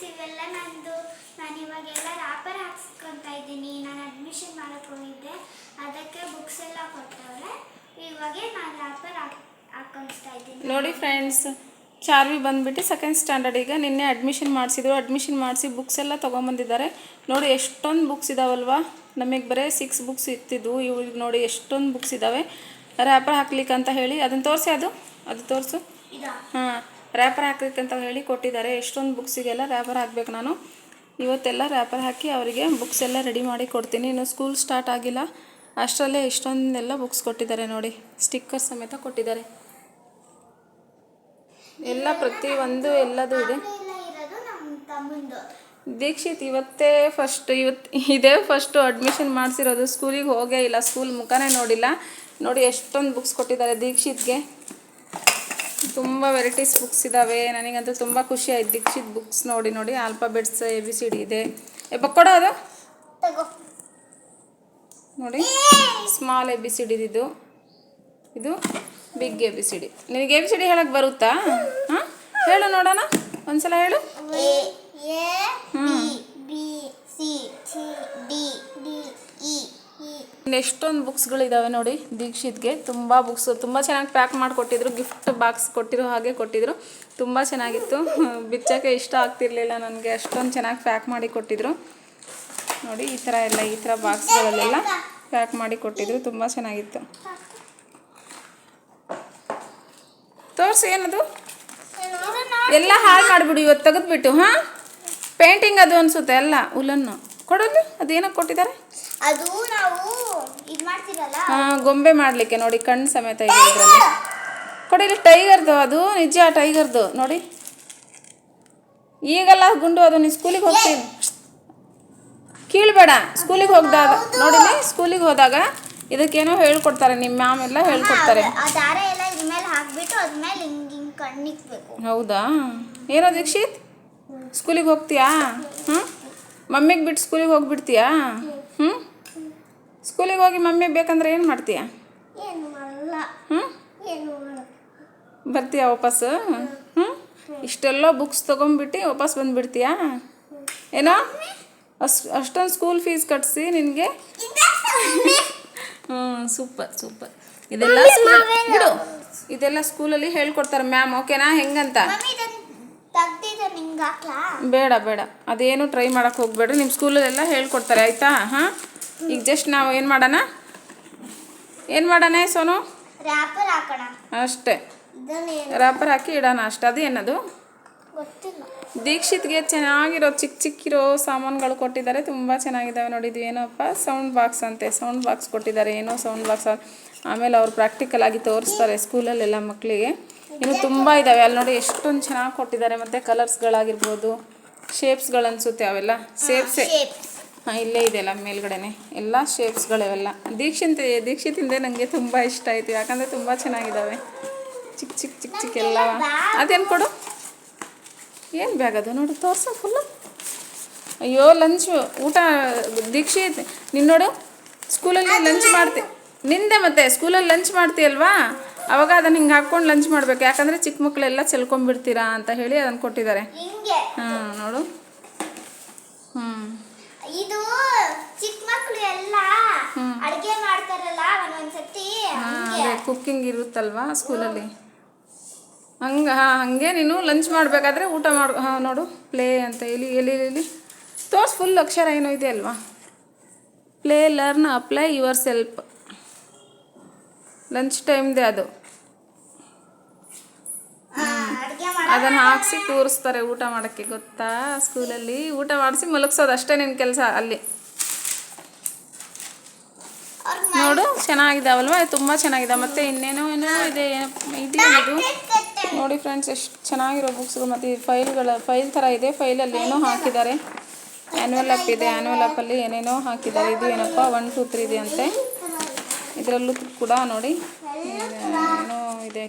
Friends ಇವೆಲ್ಲ ನಂದು. ನಾನು ಇವಾಗೆಲ್ಲ ರ್ಯಾಪರ್ ಹಾಕ್ಸ್ಕೊಂತ ಇದ್ದೀನಿ. ನಾನು ಅಡ್ಮಿಷನ್ ಮಾಡಕ್ ಹೋಗಿದ್ದೆ. ಅದಕ್ಕೆ ಬುಕ್ಸ್ ಎಲ್ಲ ಕೊಟ್ಟವ್ರೆ. ಇವಾಗ ನಾನು ರ್ಯಾಪರ್ ಹಾಕೊಂಡಿಸ್ತಾ ಇದ್ದೀನಿ. ನೋಡಿ ಫ್ರೆಂಡ್ಸ್ ಚಾರ್ವಿ ಬಂದ್ಬಿಟ್ಟು ಸೆಕೆಂಡ್ ಸ್ಟ್ಯಾಂಡರ್ಡಿಗೆ ನಿನ್ನೆ ಅಡ್ಮಿಷನ್ ಮಾಡಿಸಿದ್ರು. ಅಡ್ಮಿಷನ್ ಮಾಡಿಸಿ ಬುಕ್ಸ್ ಎಲ್ಲ ತೊಗೊಂಬಂದಿದ್ದಾರೆ. ನೋಡಿ ಎಷ್ಟೊಂದು ಬುಕ್ಸ್ ಇದಾವಲ್ವಾ. ನಮಗೆ ಬರೀ ಸಿಕ್ಸ್ ಬುಕ್ಸ್ ಇತ್ತಿದ್ವು ಇವ್ರಿಗೆ ನೋಡಿ ಎಷ್ಟೊಂದು ಬುಕ್ಸ್ ಇದ್ದಾವೆ ರ್ಯಾಪರ್ ಹಾಕ್ಲಿಕ್ಕೆ ಅಂತ ಹೇಳಿ. ಅದನ್ನು ತೋರಿಸಿ ಅದು. ಅದು ತೋರಿಸು. ಹಾಂ. ರ್ಯಾಪರ್ ಹಾಕ್ಲಿಕ್ಕೆ ಅಂತ ಹೇಳಿ ಕೊಟ್ಟಿದ್ದಾರೆ. ಎಷ್ಟೊಂದು ಬುಕ್ಸಿಗೆಲ್ಲ ರ್ಯಾಪರ್ ಹಾಕಬೇಕು ನಾನು. ಇವತ್ತೆಲ್ಲ ರ್ಯಾಪರ್ ಹಾಕಿ ಅವರಿಗೆ ಬುಕ್ಸ್ ಎಲ್ಲ ರೆಡಿ ಮಾಡಿ ಕೊಡ್ತೀನಿ. ಇನ್ನು ಸ್ಕೂಲ್ ಸ್ಟಾರ್ಟ್ ಆಗಿಲ್ಲ. ಅಷ್ಟರಲ್ಲೇ ಇಷ್ಟೊಂದೆಲ್ಲ ಬುಕ್ಸ್ ಕೊಟ್ಟಿದ್ದಾರೆ ನೋಡಿ. ಸ್ಟಿಕ್ಕರ್ ಸಮೇತ ಕೊಟ್ಟಿದ್ದಾರೆ. ಎಲ್ಲ ಪ್ರತಿಯೊಂದು ಎಲ್ಲದು ಇದೆ. ದೀಕ್ಷಿತ್, ಇವತ್ತೇ ಫಸ್ಟ್ ಇವತ್ತು ಇದೇ ಫಸ್ಟು ಅಡ್ಮಿಷನ್ ಮಾಡಿಸಿರೋದು. ಸ್ಕೂಲಿಗೆ ಹೋಗೇ ಇಲ್ಲ. ಸ್ಕೂಲ್ ಮುಖನೇ ನೋಡಿಲ್ಲ. ನೋಡಿ ಎಷ್ಟೊಂದು ಬುಕ್ಸ್ ಕೊಟ್ಟಿದ್ದಾರೆ ದೀಕ್ಷಿತ್ಗೆ. ತುಂಬ ವೆರೈಟೀಸ್ ಬುಕ್ಸ್ ಇದ್ದಾವೆ ನನಗಂತೂ ತುಂಬ ಖುಷಿ ಆಯ್ತು ದೀಕ್ಷಿತ್ ಬುಕ್ಸ್ ನೋಡಿ ನೋಡಿ. Alphabets A B C D ಇದೆ. ಏ ಬಕ್ಕೊಡೋ ಅದು? ನೋಡಿ. Small A B C D ಇದು big A B C D ನಿನಗೆ ಎ ಬಿ ಸಿ ಡಿ ಹೇಳಕ್ಕೆ ಬರುತ್ತಾ? ಹಾಂ? ಹೇಳು ನೋಡೋಣ. ಒಂದ್ಸಲ ಹೇಳು. A A B B C C D D E E ಎಷ್ಟೊಂದು ಬುಕ್ಸ್ಗಳಿದ್ದಾವೆ ನೋಡಿ, ದೀಕ್ಷಿತ್ಗೆ. ತುಂಬ ಬುಕ್ಸ್ ತುಂಬ ಚೆನ್ನಾಗಿ ಪ್ಯಾಕ್ ಮಾಡಿಕೊಟ್ಟಿದ್ರು ಗಿಫ್ಟ್ ಬಾಕ್ಸ್ ಕೊಟ್ಟಿರೋ ಹಾಗೆ ಕೊಟ್ಟಿದ್ರು. ತುಂಬ ಚೆನ್ನಾಗಿತ್ತು. ಬಿಚ್ಚಕ್ಕೆ ಇಷ್ಟ ಆಗ್ತಿರ್ಲಿಲ್ಲ ನನಗೆ, ಅಷ್ಟೊಂದು ಚೆನ್ನಾಗಿ ಪ್ಯಾಕ್ ಮಾಡಿ ಕೊಟ್ಟಿದ್ರು. ನೋಡಿ, ಈ ಥರ ಎಲ್ಲ, ಈ ಥರ ಬಾಕ್ಸ್ಗಳಲ್ಲೆಲ್ಲ ಪ್ಯಾಕ್ ಮಾಡಿ ಕೊಟ್ಟಿದ್ರು, ತುಂಬ ಚೆನ್ನಾಗಿತ್ತು. ತೋರಿಸಿ ಏನದು? ಎಲ್ಲ ಹಾಳು ಮಾಡಿಬಿಡು ಇವತ್ತು ತೆಗೆದ್ಬಿಟ್ಟು, ಹಾಂ? ಪೇಂಟಿಂಗ್ ಅದು ಅನಿಸುತ್ತೆ ಎಲ್ಲ ಉಲನ್ನು ಕೊಡೋದು? ಅದೇನಕ್ಕೆ ಕೊಟ್ಟಿದ್ದಾರೆ? ಅದು ನಾವು ಇದು ಮಾಡ್ತಿರಲ್ಲ? ಹಾ ಗೊಂಬೆ ಮಾಡಲಿಕ್ಕೆ ನೋಡಿ ಕಣ್ಣು ಸಮೇತ ಇದೆ ಇದರಲ್ಲಿ. ಕೊಡಿ ಇಲ್ಲಿ ಟೈಗರ್ದು ಅದು ನಿಜ ಟೈಗರ್ದು ನೋಡಿ. ಈಗೆಲ್ಲ ಗುಂಡು ಅದು ನೀನು ಸ್ಕೂಲಿಗೆ ಹೋಗ್ತೀನಿ ಕೀಳ್ಬೇಡ ಸ್ಕೂಲಿಗೆ ಹೋಗ್ದಾಗ ನೋಡಿ ಸ್ಕೂಲಿಗೆ ಹೋದಾಗ ಇದಕ್ಕೇನೋ ಹೇಳ್ಕೊಡ್ತಾರೆ ನಿಮ್ಮ ಮ್ಯಾಮ್ ಎಲ್ಲ ಹೇಳ್ಕೊಡ್ತಾರೆ. ಹೌದಾ? ಏನೋ ದೀಕ್ಷಿತ್? ಸ್ಕೂಲಿಗೆ ಹೋಗ್ತೀಯಾ? ಹ್ಞೂ ಮಮ್ಮಿಗೆ ಬಿಟ್ಟು ಸ್ಕೂಲಿಗೆ ಹೋಗ್ಬಿಡ್ತೀಯಾ? ಹ್ಞೂ ಸ್ಕೂಲಿಗೆ ಹೋಗಿ ಮಮ್ಮಿ ಬೇಕಂದ್ರೆ ಏನು ಮಾಡ್ತೀಯಾ? ಹ್ಞೂ ಬರ್ತೀಯಾ ವಾಪಸ್ ಹ್ಞೂ ಇಷ್ಟೆಲ್ಲ ಬುಕ್ಸ್ ತೊಗೊಂಬಿಟ್ಟು ವಾಪಸ್ ಬಂದುಬಿಡ್ತೀಯಾ? ಏನೋ? ಅಷ್ಟು ಅಷ್ಟೊಂದು ಸ್ಕೂಲ್ ಫೀಸ್ ಕಟ್ಟಿಸಿ ನಿನಗೆ? ಹ್ಞೂ ಸೂಪರ್ ಸೂಪರ್ ಇದೆಲ್ಲ ಸ್ಕೂಲ್ ಬಿಡು. ಇದೆಲ್ಲ ಸ್ಕೂಲಲ್ಲಿ ಹೇಳ್ಕೊಡ್ತಾರೆ ಮ್ಯಾಮ್ ಓಕೆನಾ ಹೆಂಗಂತ ಮಮ್ಮಿ ಇದನ್ನ ತೆಗ್ದಿದ್ದ ನಿಂಗೆ ಹಾಕ್ಲಾ ಬೇಡ ಬೇಡ. ಅದೇನು ಟ್ರೈ ಮಾಡೋಕ್ಕೆ ಹೋಗ್ಬೇಡ್ರಿ. ನಿಮ್ಮ ಸ್ಕೂಲಲ್ಲೆಲ್ಲ ಹೇಳ್ಕೊಡ್ತಾರೆ ಆಯಿತಾ? ಹಾಂ? ಈಗ ಜಸ್ಟ್ ನಾವು ಏನು ಮಾಡೋಣ? ಏನು ಮಾಡೋಣ ಸೋನು? ಅಷ್ಟೇ. ರ್ಯಾಪರ್ ರಾಪರ್ ಹಾಕಿ ಇಡೋಣ ಅಷ್ಟೇ. ಅದು ಏನದು? ದೀಕ್ಷಿತ್ಗೆ ಚೆನ್ನಾಗಿರೋ ಚಿಕ್ಕ ಚಿಕ್ಕಿರೋ ಸಾಮಾನುಗಳು ಕೊಟ್ಟಿದ್ದಾರೆ. ತುಂಬ ಚೆನ್ನಾಗಿದ್ದಾವೆ ನೋಡಿದ್ವಿ. ಏನಪ್ಪ? ಸೌಂಡ್ ಬಾಕ್ಸ್ ಅಂತೆ. ಸೌಂಡ್ ಬಾಕ್ಸ್ ಕೊಟ್ಟಿದ್ದಾರೆ. ಏನೋ ಸೌಂಡ್ ಬಾಕ್ಸ್ ಆಮೇಲೆ ಅವ್ರು ಪ್ರಾಕ್ಟಿಕಲ್ ಆಗಿ ತೋರಿಸ್ತಾರೆ ಸ್ಕೂಲಲ್ಲೆಲ್ಲ ಮಕ್ಕಳಿಗೆ. ಇನ್ನು ತುಂಬ ಇದ್ದಾವೆ ಅಲ್ಲಿ ನೋಡಿ ಎಷ್ಟೊಂದು ಚೆನ್ನಾಗಿ ಕೊಟ್ಟಿದ್ದಾರೆ. ಮತ್ತು ಕಲರ್ಸ್ಗಳಾಗಿರ್ಬೋದು ಶೇಪ್ಸ್ಗಳು ಅನಿಸುತ್ತೆ ಅವೆಲ್ಲ. ಶೇಪ್ಸೇ ಹಾಂ, ಇಲ್ಲೇ ಇದೆಯಲ್ಲ ಮೇಲ್ಗಡೆನೆ. ಎಲ್ಲ ಶೇಪ್ಸ್ಗಳಿವೆಲ್ಲ ದೀಕ್ಷಿತ್, ದೀಕ್ಷಿತಿಂದೆ ನನಗೆ ತುಂಬ ಇಷ್ಟ ಆಯಿತು. ಯಾಕಂದರೆ ತುಂಬ ಚೆನ್ನಾಗಿದ್ದಾವೆ ಚಿಕ್ಕ ಚಿಕ್ಕ ಚಿಕ್ಕ ಚಿಕ್ಕ ಎಲ್ಲ. ಅದೇನು ಕೊಡು? ಏನು ಬ್ಯಾಗ್ ಅದು? ನೋಡು, ತೋರ್ಸ ಫುಲ್ಲು ಅಯ್ಯೋ ಲಂಚ್ ಊಟ ದೀಕ್ಷಿತ್ ನಿನ್ನೋಡು? ನೋಡು ಸ್ಕೂಲಲ್ಲಿ ಲಂಚ್ ಮಾಡ್ತಿ ನಿಂದೆ ಮತ್ತೆ. ಸ್ಕೂಲಲ್ಲಿ ಲಂಚ್ ಮಾಡ್ತೀಯಲ್ವಾ? ಅವಾಗ ಅದನ್ನು ಹಿಂಗೆ ಹಾಕ್ಕೊಂಡು ಲಂಚ್ ಮಾಡಬೇಕು. ಯಾಕಂದರೆ ಚಿಕ್ಕ ಮಕ್ಕಳೆಲ್ಲ ಚೆಲ್ಕೊಂಡ್ಬಿಡ್ತೀರಾ ಅಂತ ಹೇಳಿ ಅದನ್ನು ಕೊಟ್ಟಿದ್ದಾರೆ. ಹಿಂಗೆ. ಹಾಂ ನೋಡು. ಹ್ಞೂ ಇದು ಚಿಕ್ಕ ಮಕ್ಳು ಎಲ್ಲ ಅಡಿಗೆ ಮಾಡ್ತಾರಲ್ಲ ಒಂದೊಂದ್ಸತಿ ಹಂಗೆ. ಅದೇ ಕುಕ್ಕಿಂಗ್ ಇರುತ್ತಲ್ವಾ ಸ್ಕೂಲಲ್ಲಿ ಹಂಗೆ ಹಾಂ ಹಾಗೆ ನೀನು ಲಂಚ್ ಮಾಡಬೇಕಾದ್ರೆ ಊಟ ಮಾಡು ಹಾಂ ನೋಡು ಪ್ಲೇ ಅಂತ ಎಲ್ಲಿ ಎಲ್ಲಿ ಎಲ್ಲಿ ತೋರ್ಸ್ ಫುಲ್ ಅಕ್ಷರ ಏನೋ ಇದೆ ಅಲ್ವಾ? Play learn apply yourself lunch ಟೈಮ್ದೆ ಅದು. ಅದನ್ನ ಹಾಕ್ಸಿ ಕೂರಿಸ್ತಾರೆ ಊಟ ಮಾಡೋಕ್ಕೆ ಗೊತ್ತಾ? ಸ್ಕೂಲಲ್ಲಿ ಊಟ ಮಾಡಿಸಿ ಮಲಗಿಸೋದು ಅಷ್ಟೇ ನಿನ್ನ ಕೆಲಸ ಅಲ್ಲಿ. ನೋಡು ಚೆನ್ನಾಗಿದಾವಲ್ವಾ? ತುಂಬ ಚೆನ್ನಾಗಿದೆ. ಮತ್ತೆ ಇನ್ನೇನೋ ಏನೋ ಇದೆ. ಇದು ನೋಡಿ ಫ್ರೆಂಡ್ಸ್ ಎಷ್ಟು ಚೆನ್ನಾಗಿರೋ ಬುಕ್ಸ್ಗಳು ಮತ್ತು ಈ ಫೈಲ್ಗಳ ಫೈಲ್ ಥರ ಇದೆ. ಫೈಲಲ್ಲಿ ಏನೋ ಹಾಕಿದ್ದಾರೆ. ಆ್ಯನ್ಯುವಲ್ ಅಪ್ ಇದೆ. ಆ್ಯನ್ಯುವಲ್ ಅಪ್ಪಲ್ಲಿ ಏನೇನೋ ಹಾಕಿದ್ದಾರೆ. ಇದು ಏನಪ್ಪ? ಒನ್ ಟೂ ತ್ರೀ ಇದೆ ಅಂತೆ. ಇದರಲ್ಲೂ ಕೂಡ ನೋಡಿ. ಏನೋ ಇದೆ.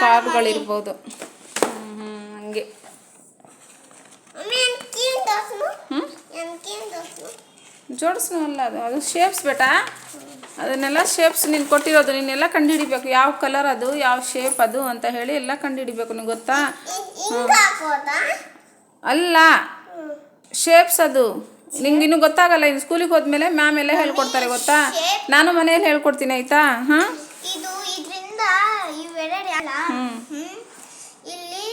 ಕಾರ್ಡ್ಗಳಿರ್ಬೋದು ಹ್ಞೂ ಹ್ಞೂ ಹಂಗೆ ಜೋಡಿಸ್ನು ಅಲ್ಲ ಅದು? ಅದು ಶೇಪ್ಸ್ ಬೇಟಾ? ಅದನ್ನೆಲ್ಲ ಶೇಪ್ಸ್ ನೀನು ಕೊಟ್ಟಿರೋದು. ನೀನೆಲ್ಲ ಕಂಡುಹಿಡಿಬೇಕು. ಯಾವ ಕಲರ್ ಅದು ಯಾವ ಶೇಪ್ ಅದು ಅಂತ ಹೇಳಿ ಎಲ್ಲ ಕಂಡುಹಿಡಿಬೇಕು. ನಿಂಗೆ ಗೊತ್ತಾ? ಅಲ್ಲ. ಶೇಪ್ಸ್ ಅದು. ನಿಂಗೆ ಇನ್ನೂ ಗೊತ್ತಾಗಲ್ಲ ಇನ್ನು ಸ್ಕೂಲಿಗೆ ಹೋದ್ಮೇಲೆ ಮ್ಯಾಮ್ ಎಲ್ಲ ಹೇಳ್ಕೊಡ್ತಾರೆ ಗೊತ್ತಾ? ನಾನು ಮನೇಲಿ ಹೇಳ್ಕೊಡ್ತೀನಿ ಆಯ್ತಾ? ಹಾಂ? ಇದು ಇದರಿಂದ ಇವೆರಡು ಅಲ್ಲ? ಹ್ಮ್. ಇಲ್ಲಿ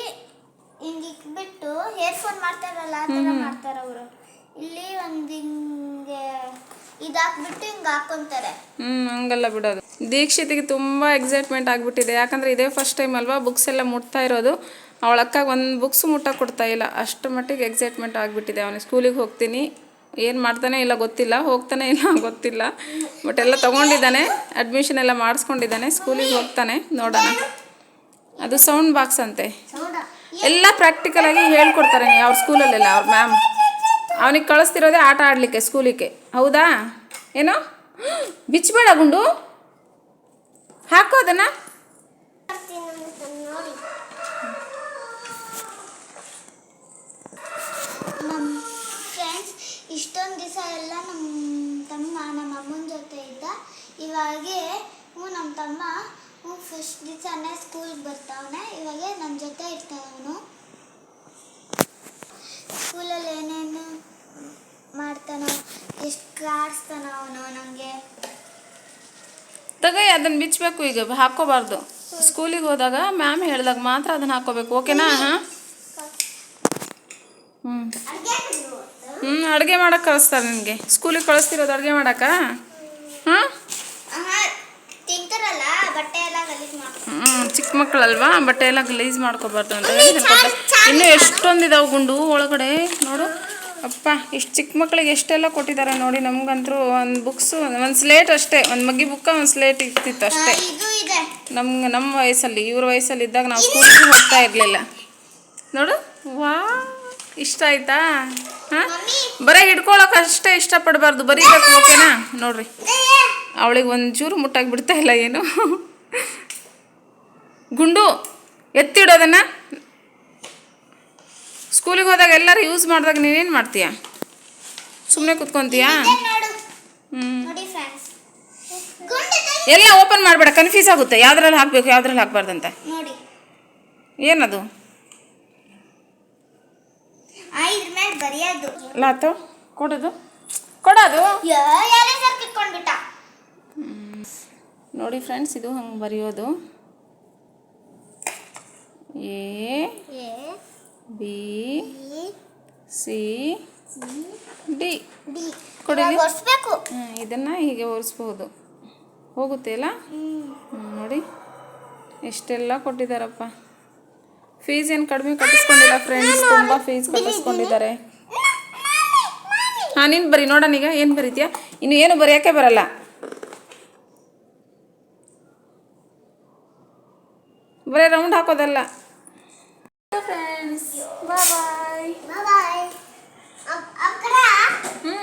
ಹಿಂಗೆ ಇಕ್ಬಿಟ್ಟು ಹೇರ್ಫೋನ್ ಮಾಡ್ತಾರಲ್ಲ ಆ ಥರ ಮಾಡ್ತಾರೆ ಅವರು. ಇಲ್ಲಿ ಒಂದು ಹಿಂಗೆ ಇದು ಹಾಕ್ಬಿಟ್ಟು ಹಿಂಗೆ ಹಾಕೊಂತಾರೆ. ಹ್ಞೂ ಹಂಗಲ್ಲ ಬಿಡೋದು. ದೀಕ್ಷಿತಿಗೆ ತುಂಬ ಎಕ್ಸೈಟ್ಮೆಂಟ್ ಆಗಿಬಿಟ್ಟಿದೆ. ಯಾಕಂದ್ರೆ ಇದೇ ಫಸ್ಟ್ ಟೈಮ್ ಅಲ್ವಾ ಬುಕ್ಸ್ ಎಲ್ಲ ಮುಟ್ತಾ ಇರೋದು. ಅವಳ ಅಕ್ಕಾಗ ಒಂದು ಬುಕ್ಸ್ ಮುಟ್ಟ ಕೊಡ್ತಾ ಇಲ್ಲ. ಅಷ್ಟು ಮಟ್ಟಿಗೆ ಎಕ್ಸೈಟ್ಮೆಂಟ್ ಆಗಿಬಿಟ್ಟಿದೆ. ಅವನಿಗೆ ಸ್ಕೂಲಿಗೆ ಹೋಗ್ತೀನಿ. ಏನು ಮಾಡ್ತಾನೆ ಇಲ್ಲ ಗೊತ್ತಿಲ್ಲ, ಹೋಗ್ತಾನೆ ಇಲ್ಲ ಗೊತ್ತಿಲ್ಲ. ಬಟ್ ಎಲ್ಲ ತೊಗೊಂಡಿದ್ದಾನೆ ಅಡ್ಮಿಷನ್ ಎಲ್ಲ ಮಾಡಿಸ್ಕೊಂಡಿದ್ದಾನೆ ಸ್ಕೂಲಿಗೆ ಹೋಗ್ತಾನೆ, ನೋಡೋಣ. ಅದು ಸೌಂಡ್ ಬಾಕ್ಸ್ ಅಂತೆ. ಎಲ್ಲ ಪ್ರಾಕ್ಟಿಕಲಾಗಿ ಹೇಳ್ಕೊಡ್ತಾರೆ ಅವ್ರ ಸ್ಕೂಲಲ್ಲೆಲ್ಲ ಅವ್ರ ಮ್ಯಾಮ್ ಅವನಿಗೆ ಕಳಿಸ್ತಿರೋದೇ ಆಟ ಆಡಲಿಕ್ಕೆ ಸ್ಕೂಲಿಗೆ ಹೌದಾ? ಏನೋ? ಬಿಚ್ಚಬೇಡ ಗುಂಡು. ಹಾಕೋ ಅದನ್ನು. ನೋಡಿ ಇಷ್ಟೊಂದು ದಿವಸ ಎಲ್ಲ ನಮ್ಮ ತಮ್ಮ ನಮ್ಮ ಅಮ್ಮನ ಜೊತೆ ಇದ್ದ ಇವಾಗೆ ಹ್ಞೂ ನಮ್ಮ ತಮ್ಮ ಹ್ಞೂ ಫಸ್ಟ್ ದಿವಸನೇ ಸ್ಕೂಲ್ಗೆ ಬರ್ತಾವನೆ. ಇವಾಗೆ ನಮ್ಮ ಜೊತೆ ಇರ್ತಾವನು ಸ್ಕೂಲಲ್ಲಿ ಏನೇನು ಮಾಡ್ತಾನೋ ಎಷ್ಟು ಆಡಿಸ್ತಾನೋ ಅವನು ನನಗೆ ತಗೈ ಅದನ್ನು ಬಿಚ್ಚಬೇಕು ಈಗ ಹಾಕೋಬಾರ್ದು ಸ್ಕೂಲಿಗೆ ಹೋದಾಗ ಮ್ಯಾಮ್ ಹೇಳಿದಾಗ ಮಾತ್ರ ಅದನ್ನು ಹಾಕೋಬೇಕು ಓಕೆನಾ ಹಾಂ ಹ್ಞೂ ಹ್ಞೂ ಅಡುಗೆ ಮಾಡಕ್ಕೆ ಕಳಿಸ್ತಾರೆ ನಿನಗೆ. ಸ್ಕೂಲಿಗೆ ಕಳಿಸ್ತಿರೋದು ಅಡುಗೆ ಮಾಡೋಕ್ಕ? ಹಾಂ ಹ್ಞೂ ಚಿಕ್ಕ ಮಕ್ಕಳಲ್ವಾ ಬಟ್ಟೆ ಎಲ್ಲ ಗಲೀಜ್ ಮಾಡ್ಕೋಬಾರ್ದು ಅಂತ. ಇನ್ನೂ ಎಷ್ಟೊಂದು ಇದಾವೆ ಗುಂಡು ಒಳಗಡೆ? ನೋಡು. ಅಪ್ಪ ಇಷ್ಟು ಚಿಕ್ಕ ಮಕ್ಕಳಿಗೆ ಎಷ್ಟೆಲ್ಲ ಕೊಟ್ಟಿದ್ದಾರೆ ನೋಡಿ ನಮಗಂತೂ ಒಂದು ಬುಕ್ಸು ಒಂದು ಸ್ಲೇಟ್ ಅಷ್ಟೇ. ಒಂದು ಮಗ್ಗಿ ಬುಕ್ಕ ಒಂದು ಸ್ಲೇಟ್ ಇರ್ತಿತ್ತು ಅಷ್ಟೇ. ನಮ್ಗೆ ನಮ್ಮ ವಯಸ್ಸಲ್ಲಿ ಇವ್ರ ವಯಸ್ಸಲ್ಲಿ ಇದ್ದಾಗ ನಾವು ಸ್ಕೂಲಿಗೆ ಹೋಗ್ತಾ ಇರಲಿಲ್ಲ. ನೋಡು. ವಾ ಇಷ್ಟ ಆಯ್ತಾ? ಹಾಂ ಬರೀ ಹಿಡ್ಕೊಳಕ್ಕೆ ಅಷ್ಟೇ ಇಷ್ಟಪಡಬಾರ್ದು ಬರೀಬೇಕು ಓಕೆನಾ ನೋಡ್ರಿ. ಅವಳಿಗೆ ಒಂಚೂರು ಮುಟ್ಟಾಗಿ ಬಿಡ್ತಾ ಇಲ್ಲ ಏನು? ಗುಂಡು ಎತ್ತಿಡೋದನ್ನ ಸ್ಕೂಲಿಗೆ ಹೋದಾಗ ಎಲ್ಲರೂ ಯೂಸ್ ಮಾಡಿದಾಗ ನೀನೇನು ಮಾಡ್ತೀಯ? ಸುಮ್ಮನೆ ಕುತ್ಕೊಂತೀಯ? ಎಲ್ಲ ಓಪನ್ ಮಾಡಬೇಡ ಕನ್ಫ್ಯೂಸ್ ಆಗುತ್ತೆ. ಯಾವ್ದ್ರಲ್ಲಿ ಹಾಕಬೇಕು ಯಾವ್ದ್ರಲ್ಲಿ ಹಾಕ್ಬಾರ್ದಂತ? ಏನದು? ಇದ್ರ ಮೇಲೆ ಬರೆಯೋದು. ಲಾತು ಕೊಡೋದು. ಕೊಡೋದು? ಸರ್ ಕಿತ್ಕೊಂಡ್ಬಿಟ್ಟ ನೋಡಿ ಫ್ರೆಂಡ್ಸ್ ಇದು ಹಂಗೆ ಬರೆಯೋದು. A B C D. ಕೊಡಿ. ಒರೆಸ್ಬೇಕು. ಇದನ್ನು ಹೀಗೆ ಒರೆಸ್ಬಹುದು ಹೋಗುತ್ತೆ ಅಲ್ಲ ನೋಡಿ. ಎಷ್ಟೆಲ್ಲ ಕೊಟ್ಟಿದ್ದಾರಪ್ಪ. ಫೀಸ್ ಏನು ಕಡಿಮೆ ಕಟ್ಟಿಸ್ಕೊಂಡಿಲ್ಲ ಫ್ರೆಂಡ್ಸ್ ತುಂಬ ಫೀಸ್ ಕಟ್ಟಿಸ್ಕೊಂಡಿದ್ದಾರೆ. ಹಾಂ ನೀನು ಬರೀ ನೋಡೋಣ ಈಗ ಏನು ಬರೀತೀಯ? ಇನ್ನು ಏನು ಬರೆಯೋಕ್ಕೆ ಬರಲ್ಲ. ಬರೀ ರೌಂಡ್ ಹಾಕೋದಲ್ಲ. ಫ್ರೆಂಡ್ಸ್ ಬಾಯ್ ಹ್ಞೂ